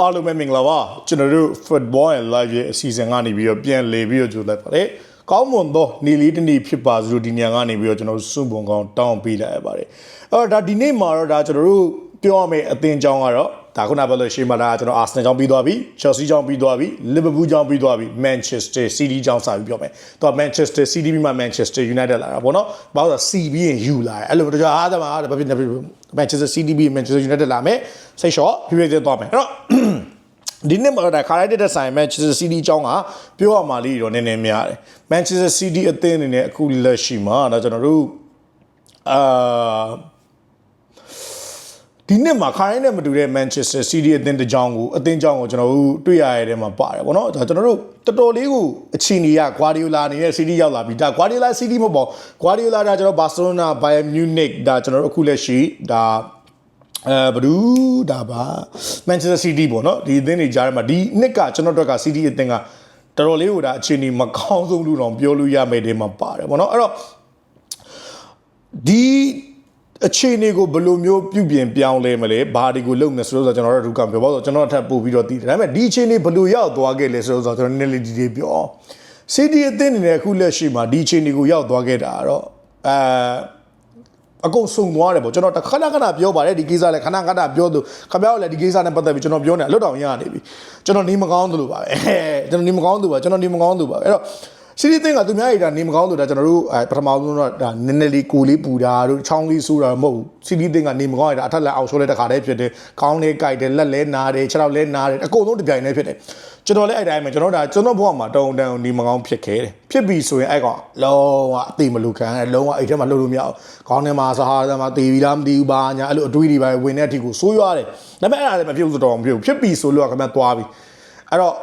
အားလုံးပဲမင်္ဂလာပါကျွန်တော်တို့ Football and Live ရဲ့အစီအစဉ်ကနေပြီးတော့ပြန်လေပြီးတော့ကြိုလိုက်ပါတယ်ကောင်းမွန်သောနေလေးတစ်နေ့ဖြစ်ပါစို့ဒီညကနေပြီးတော့ကျွန်တော်တို့စုပုံကောင်းတောင်းပေးလိုက်ရပါတယ်အဲ့တော့ဒါဒီနေ့မှာတော့ဒါကျွန်တော်တို့ပြောရမယ့်အသင်းကြောင်းကတော့ ဒါခုနပြောလို့ရှိမှဒါကျွန်တော် Arsenal ကြောင်းပြီးသွားပြီ Chelsea ကြောင်းပြီးသွားပြီ Liverpool ကြောင်းပြီးသွားပြီ Manchester City ကြောင်းစပြီးပြောမယ်တော့ Manchester City ပြီးမှ Manchester United လာတာပေါ့နော်ဘာလို့လဲ C ပြီးရင် U လာတယ်အဲ့လိုတကြအားသမားဘာဖြစ်နေပြီ Manchester City ပြီး Manchester United လာမယ်စိတ်လျှော့ဖြည်းဖြည်းချင်းသွားမယ်အဲ့တော့ဒီနေ့မှာတော့ခါရိုက်တဲ့ဆိုင် Manchester City အကြောင်းကပြောရမှာလေးတော့နည်းနည်းများတယ် Manchester City အသင်းအနေနဲ့အခုလက်ရှိမှာတော့ကျွန်တော်တို့အာ ဒီနေ့မှာခါရိုက်နဲ့မတူတဲ့ Manchester City အသင်းတစ်ကြောင်းကိုအသင်းကြောင်းကိုကျွန်တော်တို့တွေ့ရတဲ့ထဲမှာပါတယ်ဗောနော်ဒါကျွန်တော်တို့တော်တော်လေးကိုအချီနီရ Guardiola အနေနဲ့ City ရောက်လာပြီဒါ Guardiola City မဟုတ်ပါဘူး Guardiola ဒါကျွန်တော် Barcelona Bayern Munich ဒါကျွန်တော်တို့အခုလက်ရှိဒါအဲဘဒူးဒါပါ Manchester City ပေါ့နော်ဒီအသင်းတွေကြားထဲမှာဒီနှစ်ကကျွန်တော်တို့က City အသင်းကတော်တော်လေးကိုဒါအခြေအနေမကောင်းဆုံးလို့တော့ပြောလို့ရမယ်တဲ့မှာပါတယ်ပေါ့နော်အဲ့တော့ဒီ အခြေအနေကိုဘယ်လိုမျိုးပြုပြင်ပြောင်းလဲမလဲဘာတွေကိုလုပ်နေဆိုတော့ကျွန်တော်တို့ဒုက္ခပြောပါတော့ကျွန်တော်ထပ်ပို့ပြီးတော့တည်တယ်ဒါပေမဲ့ဒီအခြေအနေဘယ်လိုရောက်သွားခဲ့လဲဆိုတော့ကျွန်တော်နည်းနည်းလေးဒီလေးပြော City အသင်းအနေနဲ့အခုလက်ရှိမှာဒီအခြေအနေကိုရောက်သွားခဲ့တာကတော့အဲအကုန်စုံသွားတယ်ပေါ့ကျွန်တော်တခဏခဏပြောပါတယ်ဒီကိစ္စလည်းခဏခဏပြောသူခပြောက်လည်းဒီကိစ္စနဲ့ပတ်သက်ပြီးကျွန်တော်ပြောနေအလွတ်တောင်ရနေပြီကျွန်တော်နေမကောင်းသလိုပါပဲကျွန်တော်နေမကောင်းသူပါကျွန်တော်နေမကောင်းသူပါအဲ့တော့ စီရီသင်ကသူများရတာနေမကောင်းသူဒါကျွန်တော်တို့အဲပထမဆုံးတော့ဒါနည်းနည်းလေးကိုလေးပူတာတို့ချောင်းလေးဆူတာမဟုတ်ဘူးစီရီသင်ကနေမကောင်းရတာအထက်လက်အောက်ဆိုးလဲတခါတည်းဖြစ်တယ်ကောင်းလေးကြိုက်တယ်လက်လဲနားတယ်ခြေထောက်လဲနားတယ်အကုန်လုံးတစ်ပြိုင်တည်းဖြစ်တယ်ကျွန်တော်လည်းအဲ့တိုင်းပဲကျွန်တော်ဒါကျွန်တော်ဘဝမှာတုံတန်နေမကောင်းဖြစ်ခဲ့တယ်ဖြစ်ပြီဆိုရင်အဲ့ကောင်လုံးဝအသေးမလူခံတယ်လုံးဝအဲ့ထဲမှာလှုပ်လို့မရအောင်ခေါင်းထဲမှာဆဟာထဲမှာတေးပြီးလားမသိဘူးပါညာအဲ့လိုအတွေးတွေပဲဝင်တဲ့အထိကိုဆိုးရွားတယ်ဒါပေမဲ့အဲ့ဒါလည်းမဖြစ်ဘူးဆိုတော့မဖြစ်ဘူးဖြစ်ပြီဆိုလို့ကခင်ဗျသွားပြီအဲ့တော့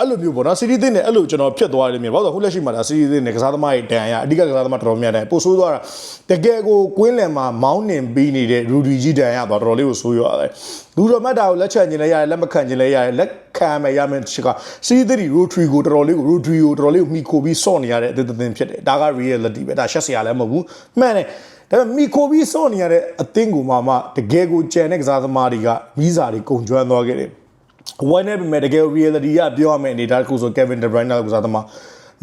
အဲ့လိုမျိုးပေါ့နော်စီရီသင်းနဲ့အဲ့လိုကျွန်တော်ဖြစ်သွားတယ်မြင်ဘာလို့လဲခုလက်ရှိမှာဒါစီရီသင်းနဲ့ကစားသမားရဲ့တန်ရအဓိကကစားသမားတော်တော်များတယ်ပို့ဆိုးသွားတာတကယ်ကိုကွင်းလယ်မှာမောင်းနှင်ပြီးနေတဲ့ရူဒီကြီးတန်ရသွားတော်တော်လေးကိုဆိုးရွားတယ်လူတော်မတ်တာကိုလက်ချက်ကျင်လဲရတယ်လက်မခံကျင်လဲရတယ်လက်ခံမယ်ရမယ်ချက်ကစီရီသင်းရိုထရီကိုတော်တော်လေးကိုရိုထရီကိုတော်တော်လေးကိုမိခိုပြီးစော့နေရတဲ့အသင်းသင်းဖြစ်တယ်ဒါက reality ပဲဒါရှက်စရာလည်းမဟုတ်ဘူးမှန်တယ်ဒါပေမဲ့မိခိုပြီးစော့နေရတဲ့အသင်းကိုမှမှတကယ်ကိုကြံတဲ့ကစားသမားတွေကမိစာတွေကုန်ကျွမ်းသွားခဲ့တယ် ဝိုင်းနေပြီမဲ့တကယ် reality ကပြောရမယ့်အနေဒါတစ်ခုဆို Kevin De Bruyne ကစားသမား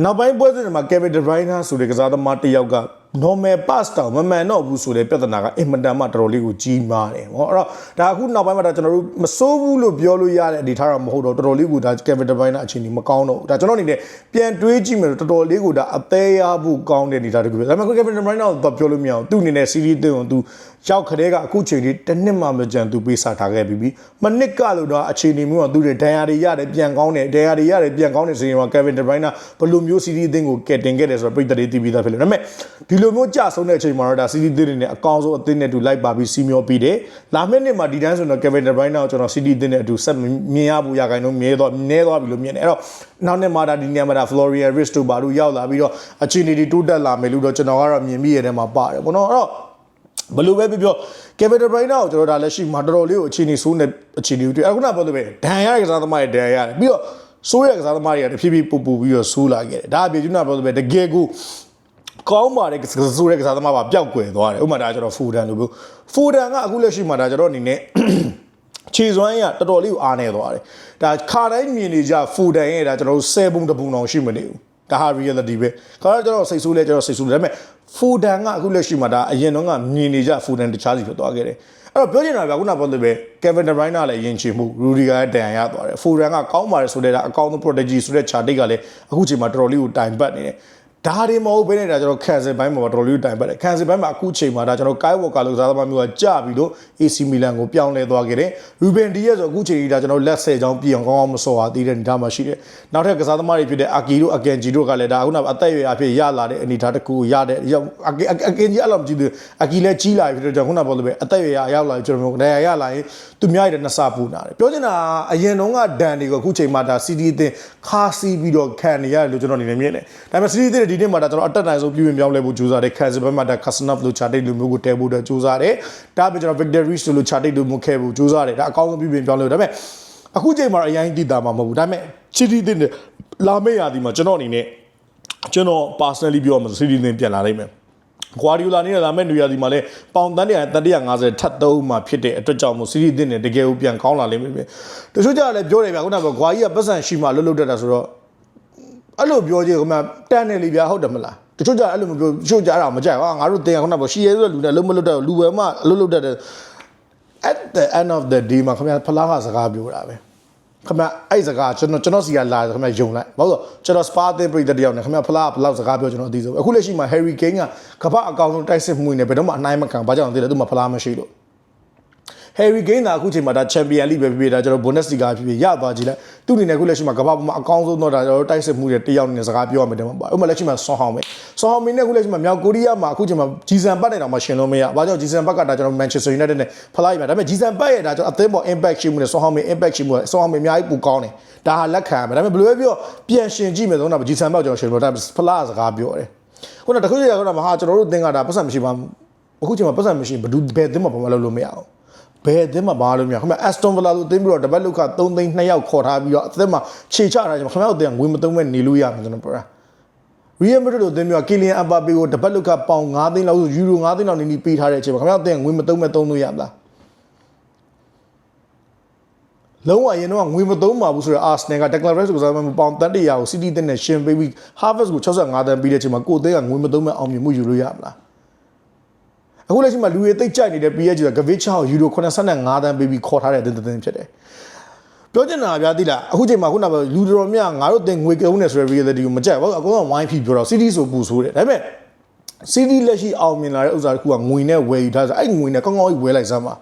နောက်ပိုင်းပွဲစဉ်တွေမှာ Kevin De Bruyne ဆိုတဲ့ကစားသမားတစ်ယောက်က normal pass တောင်မမှန်တော့ဘူးဆိုတဲ့ပြဿနာကအင်မတန်မှတော်တော်လေးကိုကြီးမားတယ်ဟောအဲ့တော့ဒါအခုနောက်ပိုင်းမှာဒါကျွန်တော်တို့မစိုးဘူးလို့ပြောလို့ရတဲ့အနေထားတော့မဟုတ်တော့တော်တော်လေးကိုဒါ Kevin De Bruyne အခြေအနေမကောင်းတော့ဘူးဒါကျွန်တော်အနေနဲ့ပြန်တွေးကြည့်မယ်တော်တော်လေးကိုဒါအသေးရဖို့ကောင်းတဲ့အနေထားတခုပဲဒါပေမဲ့ Kevin De Bruyne တော့ပြောလို့မရအောင်သူ့အနေနဲ့ series တင်အောင်သူရောက်ခတဲ့ကအခုချိန်ထိတစ်နှစ်မှမကြံသူပေးစားထားခဲ့ပြီးပြီမနစ်ကလို့တော့အခြေအနေမျိုးကသူတွေဒဏ်ရာတွေရတယ်ပြန်ကောင်းတယ်ဒဏ်ရာတွေရတယ်ပြန်ကောင်းတယ်ဆိုရင်က Kevin De Bruyne ဘယ်လိုမျိုး series တင်ကိုကယ်တင်ခဲ့တယ်ဆိုတော့ပြည်သက်တွေသိပြီးသားဖြစ်လို့ဒါပေမဲ့ဒီလိုမျိုးကြဆုံးတဲ့အချိန်မှာတော့ဒါ series တင်တွေနဲ့အကောင်းဆုံးအသင်းနဲ့တူလိုက်ပါပြီးစီမျောပြီးတယ်လာမယ့်နှစ်မှာဒီတိုင်းဆိုတော့ Kevin De Bruyne ကိုကျွန်တော် series တင်နဲ့အတူဆက်မြင်ရဖို့ရခိုင်တော့မြဲတော့နည်းသွားပြီလို့မြင်တယ်အဲ့တော့နောက်နှစ်မှာဒါဒီနေရာမှာဒါ Florian Wirtz တို့ဘာလို့ရောက်လာပြီးတော့အခြေအနေတွေတိုးတက်လာမယ်လို့တော့ကျွန်တော်ကတော့မြင်မိရတဲ့မှာပါတယ်ပေါ့နော်အဲ့တော့ ဘလို့ပဲပြောပြော Kevin De Bruyne ကိုကျွန်တော်ဒါလက်ရှိမှာတော်တော်လေးကိုအခြေအနေဆိုးနေအခြေအနေတွေအခုနပြောလို့ပဲဒဏ်ရတဲ့ကစားသမားတွေဒဏ်ရတယ်ပြီးတော့ဆိုးရတဲ့ကစားသမားတွေကတဖြည်းဖြည်းပူပူပြီးတော့ဆိုးလာခဲ့တယ်ဒါအပြင်ကျွန်တော်ပြောလို့ပဲတကယ်ကိုကောင်းပါတဲ့ဆိုးတဲ့ကစားသမားပါပျောက်ကွယ်သွားတယ်ဥပမာဒါကျွန်တော်ဖူဒန်လို့ပြောဖူဒန်ကအခုလက်ရှိမှာဒါကျွန်တော်အနေနဲ့ခြေစွမ်းရတော်တော်လေးကိုအားနေသွားတယ်ဒါခါတိုင်းမြင်နေကြဖူဒန်ရဲ့ဒါကျွန်တော်တို့10ပုံတပုံအောင်ရှိမနေဘူး ဒါဟာ reality ပဲခါတော့ကျွန်တော်စိတ်ဆိုးလဲကျွန်တော်စိတ်ဆိုးတယ်ဒါပေမဲ့ဖူဒန်ကအခုလက်ရှိမှာဒါအရင်တော့ကမြင်နေကြဖူဒန်တခြားစီဖြစ်သွားခဲ့တယ်အဲ့တော့ပြောချင်တာကခုနပြောသလိုပဲ Kevin De Bruyne လည်းယဉ်ချင်မှု Rudiger ရဲ့တန်ရသွားတယ်ဖူဒန်ကကောင်းပါတယ်ဆိုတဲ့ဒါအကောင်းဆုံး protege ဆိုတဲ့ chart ကလည်းအခုချိန်မှာတော်တော်လေးကိုတိုင်ပတ်နေတယ် ဒါတွေမဟုတ်ဘဲနဲ့ဒါကျွန်တော်ခံစစ်ပိုင်းမှာတော်တော်လေးတိုင်ပတ်တယ်ခံစစ်ပိုင်းမှာအခုချိန်မှာဒါကျွန်တော် Kai Walker လို့စားသမားမျိုးကကြပြီးတော့ AC Milan ကိုပြောင်းလဲသွားခဲ့တယ် Ruben Dias ဆိုအခုချိန်ကြီးဒါကျွန်တော်လက်ဆယ်ချောင်းပြင်ကောင်းအောင်မစော်ပါသေးတဲ့အနေထားမှာရှိတယ်နောက်ထပ်ကစားသမားတွေဖြစ်တဲ့ Aki တို့ Akenji တို့ကလည်းဒါအခုနောက်အသက်အရွယ်အဖြစ်ရလာတဲ့အနေထားတစ်ခုကိုရတဲ့ရောက် Akenji အဲ့လိုမကြည့်သေးဘူး Aki လည်းကြီးလာပြီဖြစ်တော့ကျွန်တော်ခုနပြောလို့ပဲအသက်အရွယ်ရောက်လာပြီကျွန်တော်တို့နေရာရလာရင်သူများရတဲ့နှစ်ဆပူနာတယ်ပြောချင်တာအရင်တုန်းကဒန်တွေကိုအခုချိန်မှာဒါ CD အသင်းခါစီပြီးတော့ခံနေရတယ်လို့ကျွန်တော်အနေနဲ့မြင်တယ်ဒါပေမဲ့ CD အသင်းဒီနေ့မှာဒါကျွန်တော်အတက်နိုင်ဆုံးပြည်ဝင်ပြောင်းလဲဖို့ကြိုးစားတယ်ခံစစ်ဘက်မှာဒါ Kasnov လို့ chart လို့မျိုးကိုတဲဖို့တော့ကြိုးစားတယ်ဒါပေမဲ့ကျွန်တော် Victor Reach လို့ chart လို့မျိုးခဲ့ဖို့ကြိုးစားတယ်ဒါအကောင်းဆုံးပြည်ဝင်ပြောင်းလဲဒါပေမဲ့အခုချိန်မှာအရင်တည်တာမှမဟုတ်ဘူးဒါပေမဲ့ CD အသင်းလာမယ့်ရာသီမှာကျွန်တော်အနေနဲ့ကျွန်တော် personally ပြောမှာ CD အသင်းပြန်လာနိုင်မယ်ကွာဒီယိုလာနေတဲ့လာမယ့်နွေရာသီမှာလည်းပေါင်တန်း100 150ထပ်သုံးမှဖြစ်တဲ့အတွက်ကြောင့်မို့စီးရီးတင်နေတကယ်ကိုပြန်ကောင်းလာလိမ့်မယ်တချို့ကြလည်းပြောတယ်ဗျာခုနကကွာကြီးကပတ်စံရှိမှလွတ်လွတ်တတ်တာဆိုတော့ အဲ့လိုပြောကြည့်ခင်ဗျတန်တယ်လေဗျာဟုတ်တယ်မလားတချို့ကြအဲ့လိုမပြောတချို့ကြအဲ့ဒါမကြိုက်ဟာငါတို့တင်ခုနကရှီရဲဆိုတဲ့လူနဲ့လုံးမလွတ်တတ်လူဝယ်မှလွတ်လွတ်တတ်တယ် at the end of the day မှာခင်ဗျဖလားကစကားပြောတာပဲခင်ဗျအဲ့စကားကျွန်တော်ကျွန်တော်စီကလာခင်ဗျယုံလိုက်ဘာလို့ကျွန်တော် spa တဲ့ပြည်တယောက်နဲ့ခင်ဗျဖလားကဘယ်လောက်စကားပြောကျွန်တော်အသိဆုံးအခုလက်ရှိမှာ Harry Kane ကကမ္ဘာအကောင်ဆုံးတိုက်စစ်မှုနေဘယ်တော့မှအနိုင်မခံဘာကြောင့်လဲသူမှဖလားမရှိလို့ Harry Kane ကအခုချိန်မှာဒါ Champion League ပဲဖြစ်ဖြစ်ဒါကျွန်တော် Bundesliga ဖြစ်ဖြစ်ရသွားကြည့်လိုက်သူအနေနဲ့အခုလက်ရှိမှာကမ္ဘာပေါ်မှာအကောင်းဆုံးတော့ဒါကျွန်တော်တိုက်စစ်မှုတွေတယောက်နဲ့စကားပြောရမယ်တဲ့မှာပါဥပမာလက်ရှိမှာ Son Heung-min Son Heung-min နဲ့အခုလက်ရှိမှာမြောက်ကိုရီးယားမှာအခုချိန်မှာဂျီဆန်ပတ်နဲ့တောင်မှရှင်လို့မရဘာကြောင့်ဂျီဆန်ပတ်ကဒါကျွန်တော် Manchester United နဲ့ဖလားရမှာဒါပေမဲ့ဂျီဆန်ပတ်ရဲ့ဒါကျွန်တော်အသင်းပေါ် impact ရှိမှုနဲ့ Son Heung-min impact ရှိမှုနဲ့ Son Heung-min အများကြီးပိုကောင်းတယ်ဒါဟာလက်ခံရမယ်ဒါပေမဲ့ဘယ်လိုပဲပြောပြန်ရှင်ကြည့်မယ်ဆိုတော့ဂျီဆန်ပတ်ကျွန်တော်ရှင်လို့ဒါဖလားစကားပြောတယ်ခုနတခုရကတော့မဟာကျွန်တော်တို့အသင်းကဒါပတ်စံမရှိပါဘူးအခုချိန်မှာပတ်စံမရှိဘယ်သူဘယ်အသင်းမှာဘာမှလုပ်လို့မရအောင် ဘယ်အသင်းမှာဘာလို့မရခင်ဗျအက်စတွန်ဗလာလို့အသင်းပြီးတော့တပတ်လုခ3သိန်း2ယောက်ခေါ်ထားပြီးတော့အသင်းမှာခြေချထားကြမှာခင်ဗျအသင်းကငွေမသုံးမဲ့နေလို့ရမှာကျွန်တော်ပြောတာရီယယ်မက်ဒရစ်တို့အသင်းမျိုးကကီလီယန်အပါပေကိုတပတ်လုခပေါင်9သိန်းလောက်ဆိုယူရို9သိန်းလောက်နေနေပေးထားတဲ့အချိန်မှာခင်ဗျအသင်းကငွေမသုံးမဲ့သုံးလို့ရမလားလုံးဝရင်တော့ငွေမသုံးပါဘူးဆိုတော့ Arsenal က Declan Rice ကိုစားမှမပေါင်တန်တရာကို City တင်နဲ့ရှင်ပေးပြီး Harvest ကို65တန်းပေးတဲ့အချိန်မှာကိုယ်အသင်းကငွေမသုံးမဲ့အောင်မြင်မှုယူလို့ရမလား အခုလက်ရှိမှာလူတွေတိတ်ကြိုက်နေတဲ့ PSG က Gavicha ကိုယူရို85တန်းပေးပြီးခေါ်ထားတဲ့အသင်းတစ်သင်းဖြစ်တယ်ပြောချင်တာဗျာသိလားအခုချိန်မှာခုနကလူတော်များငါတို့တင်ငွေကုန်းနေဆိုတဲ့ reality ကိုမကြိုက်ဘူးအကုန်လုံးဝိုင်းဖီပြောတော့ City ဆိုပူဆိုးတယ်ဒါပေမဲ့ City လက်ရှိအောင်မြင်လာတဲ့ဥစ္စာတစ်ခုကငွေနဲ့ဝယ်ယူထားဆိုအဲ့ငွေနဲ့ကောင်းကောင်းကြီးဝယ်လိုက်စမ်းပါ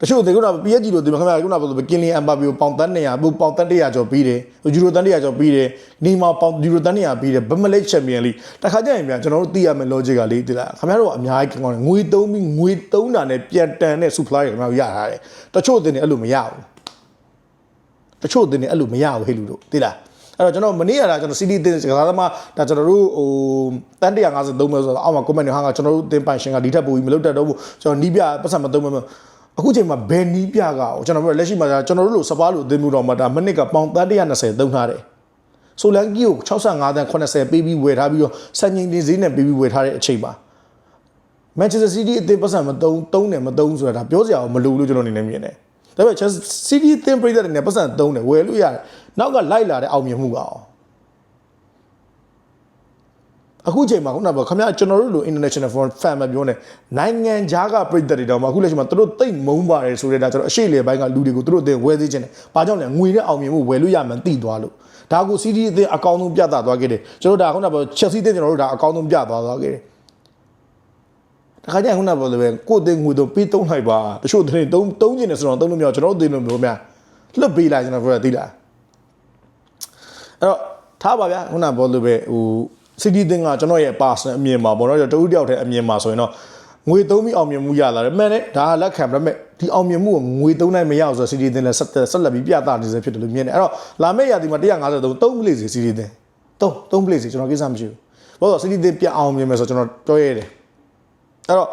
တချို့တွေကက PSG လို့ဒီမှာခင်ဗျာခုနကပြောကင်လီအမ်ဘာဘီကိုပေါင်တန်း100ဘူးပေါင်တန်း100ကျော်ပြီးတယ်ယူရိုတန်း100ကျော်ပြီးတယ်နီမာပေါင်ယူရိုတန်း100ပြီးတယ်ဘမလိတ်ချန်ပီယံလိတခါကျရင်ဗျာကျွန်တော်တို့သိရမယ့် logic ကလေးဒီလားခင်ဗျားတို့ကအများကြီးကောင်းတယ်ငွေသုံးပြီးငွေသုံးတာနဲ့ပြန်တန်တဲ့ supply တွေခင်ဗျားတို့ရထားတယ်တချို့အသင်းတွေအဲ့လိုမရဘူးတချို့အသင်းတွေအဲ့လိုမရဘူးဟဲ့လူတို့သိလားအဲ့တော့ကျွန်တော်မနေ့ကဒါကျွန်တော် CD တင်စကားသမားဒါကျွန်တော်တို့ဟိုတန်153မျိုးဆိုတော့အောက်မှာ comment တွေဟာကကျွန်တော်တို့တင်ပိုင်ရှင်ကဒီထက်ပိုပြီးမလုပ်တတ်တော့ဘူးကျွန်တော်နီးပြပတ်စံမသုံးမမ အခုချိန်မှာဘယ်နီးပြကကျွန်တော်ပြောလက်ရှိမှာကျွန်တော်တို့လိုစပားလိုအသင်းမျိုးတော်မှာဒါမိနစ်ကပေါင်တန်120သုံးထားတယ်ဆိုလန်ကီကို65တန်း80ပေးပြီးဝယ်ထားပြီးတော့စံချိန်တင်ဈေးနဲ့ပေးပြီးဝယ်ထားတဲ့အချိန်ပါ Manchester City အသင်းပတ်စံမသုံးသုံးတယ်မသုံးဆိုတာဒါပြောစရာမလိုဘူးလို့ကျွန်တော်အနေနဲ့မြင်တယ်ဒါပေမဲ့ City အသင်းပြည်သက်တွေနဲ့ပတ်စံသုံးတယ်ဝယ်လို့ရတယ်နောက်ကလိုက်လာတဲ့အောင်မြင်မှုကအောင် အခုချိန်မှာခုနကခမရကျွန်တော်တို့လို international fan မပြောနဲ့နိုင်ငံခြားကပြည်သက်တွေတော့မှအခုလက်ရှိမှာသူတို့တိတ်မုန်းပါတယ်ဆိုတဲ့ဒါကျွန်တော်အရှိလေပိုင်းကလူတွေကိုသူတို့အသင်းဝယ်သေးခြင်းတယ်။ဘာကြောင့်လဲငွေနဲ့အောင်မြင်မှုဝယ်လို့ရမှန်းသိသွားလို့ဒါကို CD အသင်းအကောင်းဆုံးပြသသွားခဲ့တယ်ကျွန်တော်ဒါခုနက Chelsea အသင်းကျွန်တော်တို့ဒါအကောင်းဆုံးပြသွားသွားခဲ့တယ်တခါကျရင်ခုနကပြောလို့ပဲကိုယ်တင်ငွေတော့ပေးသုံးလိုက်ပါတချို့တင်သုံးသုံးကျင်တယ်ဆိုတော့သုံးလို့မရကျွန်တော်တို့တင်လို့မျိုးများလွတ်ပေးလိုက်ကျွန်တော်ပြောရသေးလားအဲ့တော့ထားပါဗျာခုနကပြောလို့ပဲဟို CD တင်ကကျွန်တော်ရဲ့ personal အမြင်မှာပေါ့နော်ကျွန်တော်တဦးတယောက်တည်းအမြင်မှာဆိုရင်တော့ငွေသုံးပြီးအောင်မြင်မှုရလာတယ်မှန်တယ်ဒါကလက်ခံပြမဲ့ဒီအောင်မြင်မှုကိုငွေသုံးနိုင်မရအောင်ဆိုတော့ CD တင်လည်းဆက်ဆက်လက်ပြီးပြသနေစေဖြစ်တယ်လို့မြင်တယ်အဲ့တော့လာမယ့်ရာသီမှာ153သုံးပလေစီ CD တင်သုံးသုံးပလေစီကျွန်တော်ကိစ္စမရှိဘူးဘာလို့ CD တင်ပြအောင်မြင်မယ်ဆိုတော့ကျွန်တော်ပြောရတယ်အဲ့တော့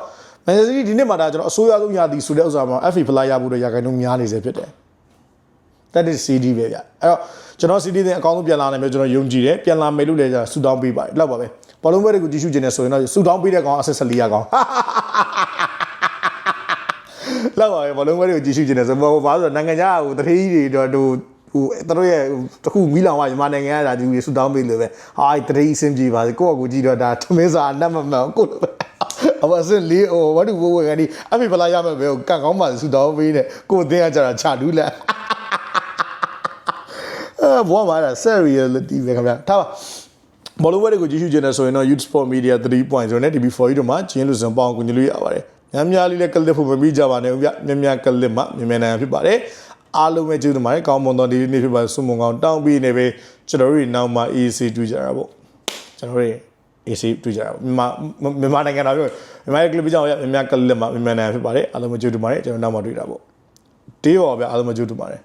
Manchester City ဒီနေ့မှာဒါကျွန်တော်အဆိုးရဆုံးရာသီဆိုတဲ့ဥစ္စာမှာ FA ဖလားရဖို့တော့ရာခိုင်နှုန်းများနေစေဖြစ်တယ် that is CD ပဲဗျအဲ့တော့ကျွန်တော် CD တဲ့အကောင်းဆုံးပြန်လာနိုင်မျိုးကျွန်တော်ယုံကြည်တယ်ပြန်လာမယ်လို့လည်းကျွန်တော်ဆူတောင်းပေးပါတယ်လောက်ပါပဲဘောလုံးပွဲတွေကိုကြည့်ရှုခြင်းနဲ့ဆိုရင်တော့ဆူတောင်းပေးတဲ့ကောင်အဆက်ဆက်လေးရကောင်လောက်ပါပဲဘောလုံးပွဲတွေကိုကြည့်ရှုခြင်းနဲ့ဆိုတော့ဘာလို့ဆိုတော့နိုင်ငံခြားဟိုတထေးကြီးတွေတော့ဟိုဟိုတို့ရဲ့တခုမီးလောင်ကမြန်မာနိုင်ငံကဒါဒီဆူတောင်းပေးလို့ပဲဟာတထေးအဆင်ပြေပါစေကိုယ့်အကူကြည့်တော့ဒါထမင်းစာအနတ်မမှန်ကိုလိုပဲအမစင်လေးဟိုဝတ်တူဘိုးဝဲကနေအမေဖလာရမယ်ပဲကန့်ကောင်းပါဆူတောင်းပေးနေကိုယ်အတင်းကကြတာချဒူးလက် အဲဘောမှာလား seriality ပဲခင်ဗျာထားပါဘောလုံးဝဲတွေကိုကြည့်ရှုခြင်းနဲ့ဆိုရင်တော့ Youth Sport Media 3.0နဲ့ TV4 တို့မှာကျင်းလို့စံပေါအောင်ကူညီလို့ရပါတယ်များများလေးလည်းကလစ်ဖို့မပြီးကြပါနဲ့ဦးဗျများများကလစ်မှမြန်မြန်နိုင်ဖြစ်ပါတယ်အားလုံးပဲကျေးဇူးတင်ပါတယ်ကောင်းမွန်သောဒီနေ့ဖြစ်ပါဆုမွန်ကောင်းတောင်းပြီးနေပဲကျွန်တော်တို့နောက်မှာ AC တွေ့ကြတာပေါ့ကျွန်တော်တို့ AC တွေ့ကြတာမြန်မာမြန်မာနိုင်ငံတော်ပြောမြန်မာရဲ့ကလစ်ကြောင့်များများကလစ်မှမြန်မြန်နိုင်ဖြစ်ပါတယ်အားလုံးပဲကျေးဇူးတင်ပါတယ်ကျွန်တော်နောက်မှာတွေ့တာပေါ့တေးပါဗျအားလုံးပဲကျေးဇူးတင်ပါတယ်